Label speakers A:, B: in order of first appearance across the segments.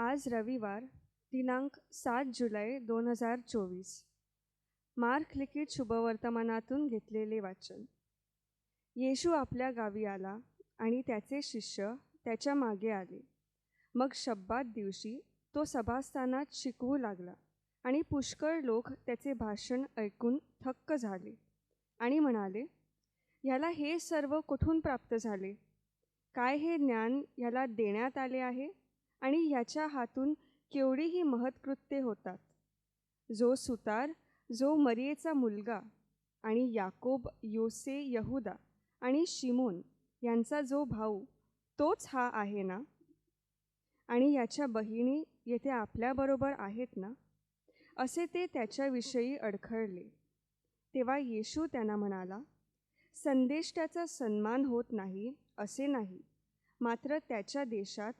A: आज रविवार दिनांक सात जुलै दोन हजार चोवीस. मार्क लिखित शुभवर्तमानातून घेतलेले वाचन. येशू आपल्या गावी आला आणि त्याचे शिष्य त्याच्यामागे आले. मग शब्बात दिवशी तो सभास्थानात शिकवू लागला आणि पुष्कळ लोक त्याचे भाषण ऐकून थक्क झाले आणि म्हणाले ह्याला हे सर्व कुठून प्राप्त झाले? काय हे ज्ञान ह्याला देण्यात आले आहे? आणि ह्याच्या हातून केवढीही महत्कृत्ये होतात. जो सुतार जो मरियेचा मुलगा आणि याकोब योसे यहुदा आणि शिमोन यांचा जो भाऊ तोच हा आहे ना? आणि याच्या बहिणी येथे आपल्याबरोबर आहेत ना? असे ते त्याच्याविषयी अडखळले. तेव्हा येशू त्यांना म्हणाला संदेष्टाचा सन्मान होत नाही असे नाही. मात्र त्याच्या देशात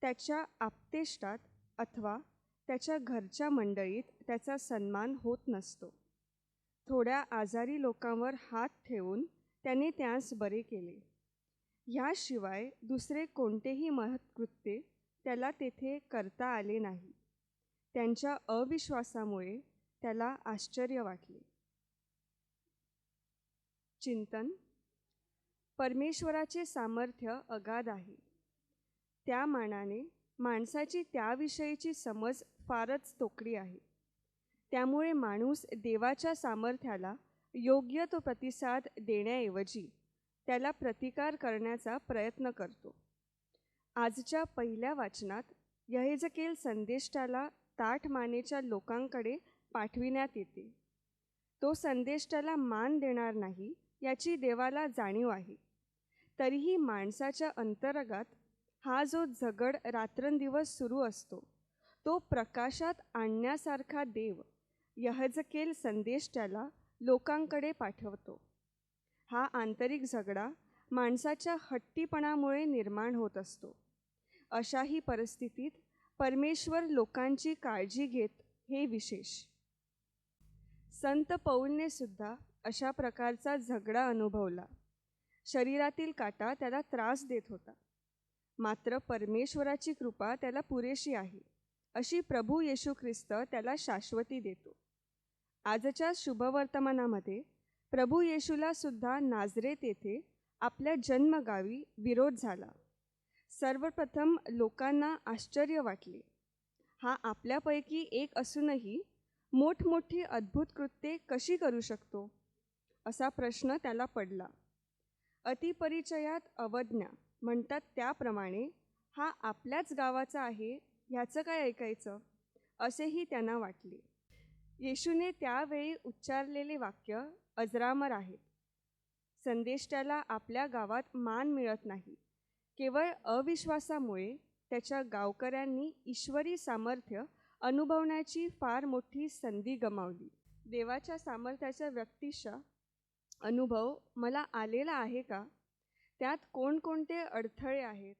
A: त्याच्या आपतेष्टात अथवा त्याच्या घरच्या मंडळीत त्याचा सन्मान होत नसतो. थोड्या आजारी लोकांवर हात ठेवून त्याने त्यास बरे केले. ह्याशिवाय दुसरे कोणतेही महत्कृत्य त्याला तेथे करता आले नाही. त्यांच्या अविश्वासामुळे त्याला आश्चर्य वाटले. चिंतन. परमेश्वराचे सामर्थ्य अगाध आहे. त्या मानाने माणसाची त्याविषयीची समज फारच तोकडी आहे. त्यामुळे माणूस देवाच्या सामर्थ्याला योग्य तो प्रतिसाद देण्याऐवजी त्याला प्रतिकार करण्याचा प्रयत्न करतो. आजच्या पहिल्या वाचनात यहेजकेल संदेष्टाला ताठ मानेच्या लोकांकडे पाठविण्यात येते. तो संदेष्टाला मान देणार नाही याची देवाला जाणीव आहे. तरीही माणसाच्या अंतर्गात हा जो झगड रात्रंदिवस सुरू असतो तो प्रकाशात आणण्यासारखा देव यहजकेल संदेश त्याला लोकांकडे पाठवतो. हा आंतरिक झगडा माणसाच्या हट्टीपणामुळे निर्माण होत असतो. अशाही परिस्थितीत परमेश्वर लोकांची काळजी घेत हे विशेष. संत पौलने सुद्धा अशा प्रकारचा झगडा अनुभवला. शरीरातील काटा त्याला त्रास देत होता. मात्र परमेश्वराची कृपा त्याला पुरेशी आहे. अशी प्रभू येशू ख्रिस्त त्याला शाश्वती देतो. आजच्या शुभवर्तमानामध्ये प्रभू येशूला सुद्धा नाजरेत येथे आपल्या जन्मगावी विरोध झाला. सर्वप्रथम लोकांना आश्चर्य वाटले. हा आपल्यापैकी एक असूनही मोठमोठी अद्भुत कृत्ये कशी करू शकतो? असा प्रश्न त्याला पडला. अतिपरिचयात अवज्ञा म्हणतात त्याप्रमाणे हा आपल्याच गावाचा आहे ह्याचं काय ऐकायचं? असेही त्यांना वाटले. येशूने त्यावेळी उच्चारलेले वाक्य अजरामर आहेत. संदेष्टाला आपल्या गावात मान मिळत नाही. केवळ अविश्वासामुळे त्याच्या गावकऱ्यांनी ईश्वरी सामर्थ्य अनुभवण्याची फार मोठी संधी गमावली. देवाच्या सामर्थ्याच्या व्यक्तिशा अनुभव मला आलेला आहे का? त्यात कोणकोणते अडथळे आहेत?